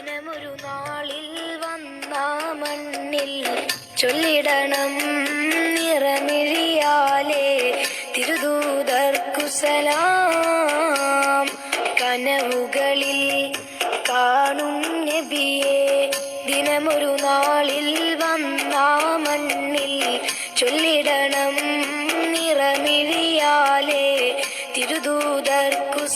ദിനമൊരു നാളിൽ വന്ന മണ്ണിൽ ചൊല്ലിടണം നിറമിഴിയാലേ. തിരുദൂതർക്കുസലാം കനവുകളിൽ കാണും നബിയെ. ദിനമൊരു നാളിൽ വന്ന മണ്ണിൽ ചൊല്ലിടണം നിറമിഴിയാലേ. തിരുദൂതർക്കു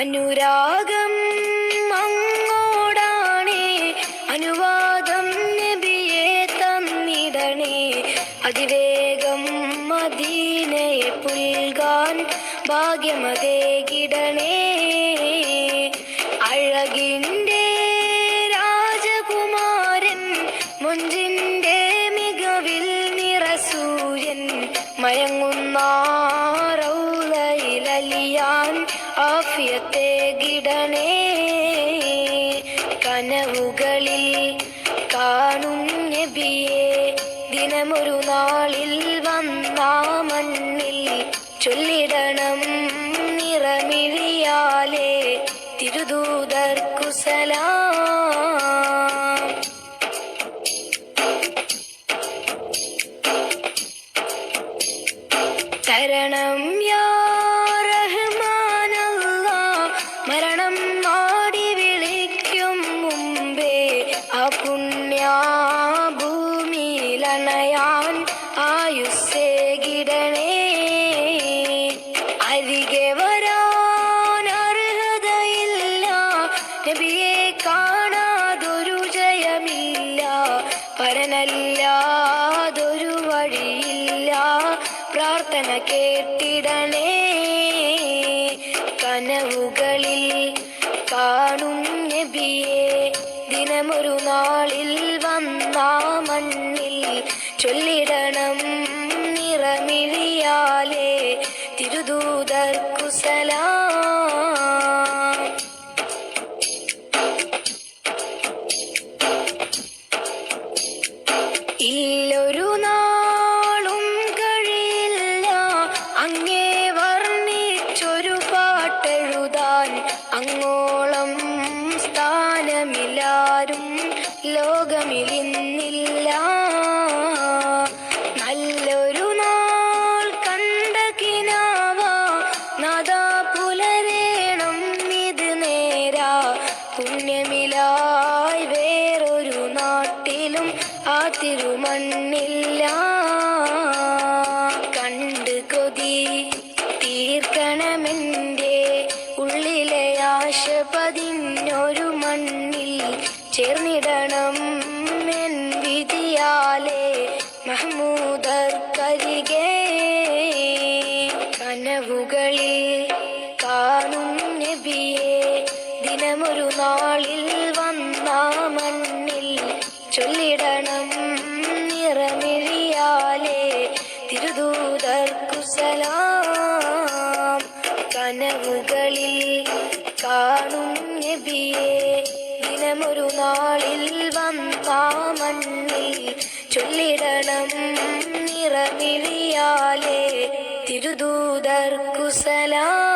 അനുരാഗം അങ്ങോടാണേ അനുവാദം നബിയെ തന്നിടണേ. അതിവേഗം മദീനയെ പുൽകാൻ ഭാഗ്യമതേ കിടണേ. അഴകിന്റെ രാജകുമാരൻ മുഞ്ചിന്റെ മികവിൽ നിറസൂര്യൻ മയങ്ങുന്ന ആഫിയത്തെ കിടണേ കനവുകളിൽ കാണും നബിയെ. ദിനമൊരു നാളിൽ വന്നാ മണ്ണിൽ ചൊല്ലിടണം നിറമിഴിയാലേ. തിരുദൂതർക്കു സലാം. തരണം പരനല്ലാതൊരു വഴിയില്ല. പ്രാർത്ഥന കേട്ടിടണേ. കനവുകളിൽ കാണും നബിയെ. ദിനമൊരു നാളിൽ വന്ന മണ്ണിൽ ചൊല്ലിടണം നിറമിഴിയാലേ. തിരുദൂതർക്കു ഇല്ലൊരു നാളും കഴിയില്ല. അങ്ങേ വർണിച്ചൊരു പാട്ടെഴുതാൻ അങ്ങോളം പതിഞ്ഞൊരു മണ്ണിൽ ചേർന്നിടണം എൻ വിധിയാലേ. കാണും ദിനമൊരു നാളിൽ വന്ന മണ്ണിൽ ചൊല്ലിടണം സലാം കനവുകളിൽ കാണും നബിയെ ദിനമൊരു നാളിൽ വന്ന മണ്ണിൽ ചൊല്ലിടണം നിറമിഴിയാലേ. തിരുദൂതർക്കു സലാം.